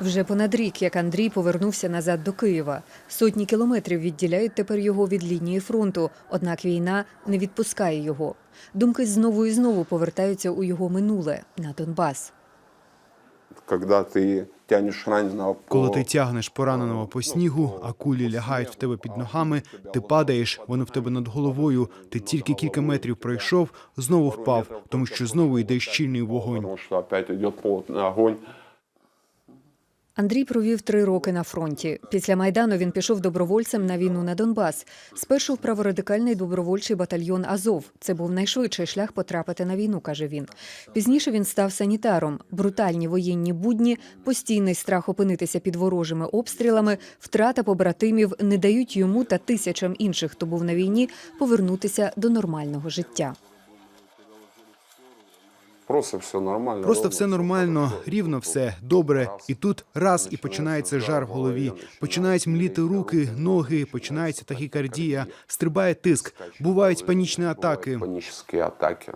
Вже понад рік, як Андрій повернувся назад до Києва. Сотні кілометрів відділяють тепер його від лінії фронту, однак війна не відпускає його. Думки знову і знову повертаються у його минуле на Донбас. Когда ты тянешь раненого по... Коли ти тягнеш пораненого по снігу, а кулі лягають в тебе під ногами, ти падаєш, вони в тебе над головою. Ти тільки кілька метрів пройшов, знову впав, тому що знову йде щільний вогонь. Андрій провів три роки на фронті. Після майдану він пішов добровольцем на війну на Донбас. Спершу в праворадикальний добровольчий батальйон Азов. Це був найшвидший шлях потрапити на війну, каже він. Пізніше він став санітаром. Брутальні воєнні будні, постійний страх опинитися під ворожими обстрілами, втрата побратимів не дають йому та тисячам інших, хто був на війні, повернутися до нормального життя. Просто все нормально. Просто все нормально, рівно все добре. І тут раз і починається жар в голові. Починають мліти руки, ноги, починається тахікардія, стрибає тиск, бувають панічні атаки. Панічні атаки.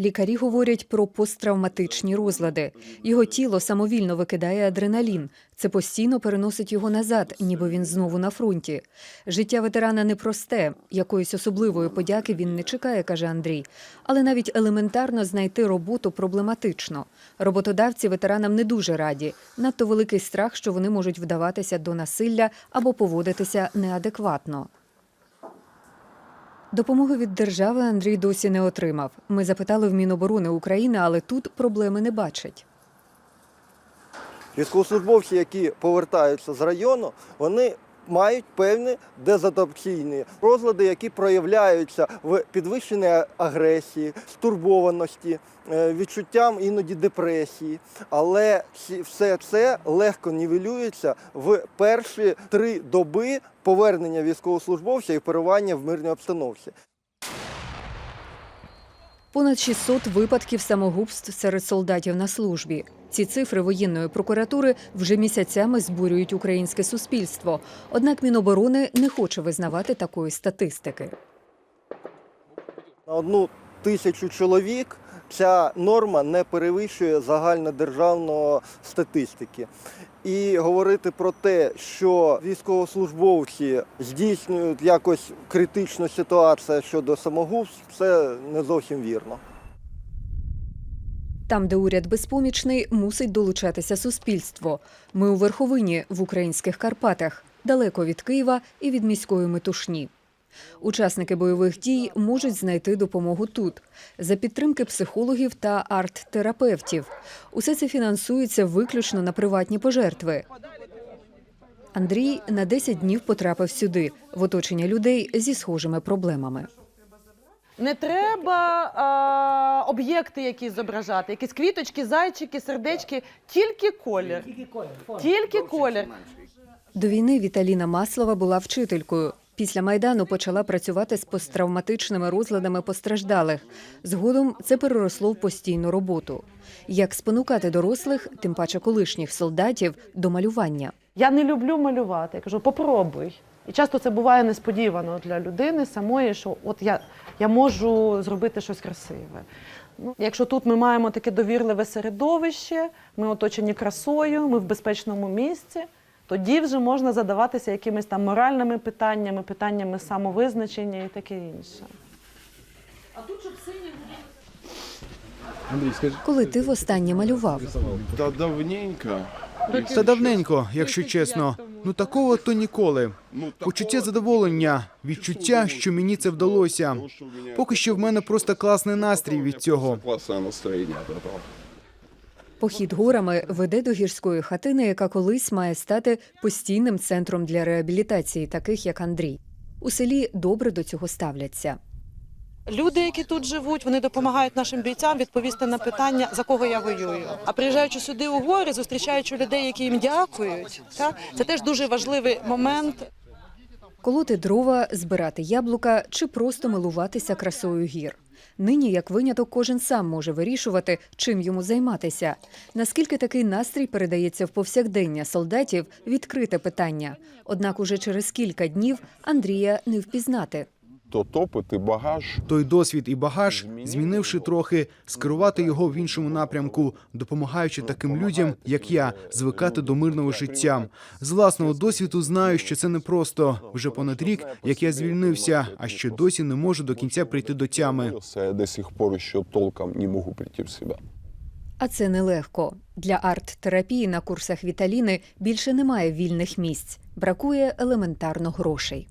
Лікарі говорять про посттравматичні розлади. Його тіло самовільно викидає адреналін. Це постійно переносить його назад, ніби він знову на фронті. Життя ветерана непросте. Якоїсь особливої подяки він не чекає, каже Андрій. Але навіть елементарно знайти роботу проблематично. Роботодавці ветеранам не дуже раді. Надто великий страх, що вони можуть вдаватися до насилля або поводитися неадекватно. Допомоги від держави Андрій досі не отримав. Ми запитали в Міноборони України, але тут проблеми не бачать. Військовослужбовці, які повертаються з району, вони мають певні дезадаптаційні розлади, які проявляються в підвищеній агресії, стурбованості, е, відчуттям іноді депресії. Але все це легко нівелюється в перші три доби повернення військовослужбовця і перебування в мирній обстановці. Понад 600 випадків самогубств серед солдатів на службі. Ці цифри воєнної прокуратури вже місяцями збурюють українське суспільство. Однак Міноборони не хоче визнавати такої статистики. На одну тисячу чоловік ця норма не перевищує загальнодержавної статистики. І говорити про те, що військовослужбовці здійснюють якось критичну ситуацію щодо самогубств, це не зовсім вірно. Там, де уряд безпомічний, мусить долучатися суспільство. Ми у верховині в українських Карпатах, далеко від Києва і від міської метушні. Учасники бойових дій можуть знайти допомогу тут за підтримки психологів та арт-терапевтів. Усе це фінансується виключно на приватні пожертви. Андрій на 10 днів потрапив сюди, в оточення людей зі схожими проблемами. Не треба а, об'єкти якісь зображати, якісь квіточки, зайчики, сердечки, тільки колір. Тільки колір. До війни Віталіна Маслова була вчителькою. Після майдану почала працювати з посттравматичними розладами постраждалих. Згодом це переросло в постійну роботу. Як спонукати дорослих, тим паче колишніх солдатів, до малювання. Я не люблю малювати. Я кажу, попробуй. І часто це буває несподівано для людини самої, що от я, я можу зробити щось красиве. Ну, якщо тут ми маємо таке довірливе середовище, ми оточені красою, ми в безпечному місці, тоді вже можна задаватися якимись там моральними питаннями, питаннями самовизначення і таке інше. А тут Андрій, скажи. Коли ти востаннє малював, Да давненько. Та давненько, якщо чесно, ну такого то ніколи. Почуття задоволення, відчуття, що мені це вдалося. Поки що в мене просто класний настрій від цього. Похід горами веде до гірської хатини, яка колись має стати постійним центром для реабілітації, таких як Андрій. У селі добре до цього ставляться. Люди, які тут живуть, вони допомагають нашим бійцям відповісти на питання, за кого я воюю. А приїжджаючи сюди у гори, зустрічаючи людей, які їм дякують, так, це теж дуже важливий момент. Колоти дрова, збирати яблука чи просто милуватися красою гір. Нині, як виняток, кожен сам може вирішувати, чим йому займатися. Наскільки такий настрій передається в повсякдення солдатів відкрите питання. Однак уже через кілька днів Андрія не впізнати. Тот опыт и багаж, Той досвід і багаж, змінивши трохи, скерувати його в іншому напрямку, допомагаючи таким людям, як я, звикати до мирного життя. З власного досвіду знаю, що це непросто. Вже понад рік, як я звільнився, а ще досі не можу до кінця прийти до тями. я до сих пор еще толком не могу прийти в себя. А це нелегко. Для арт-терапії на курсах Віталіни більше немає вільних місць, бракує елементарно грошей.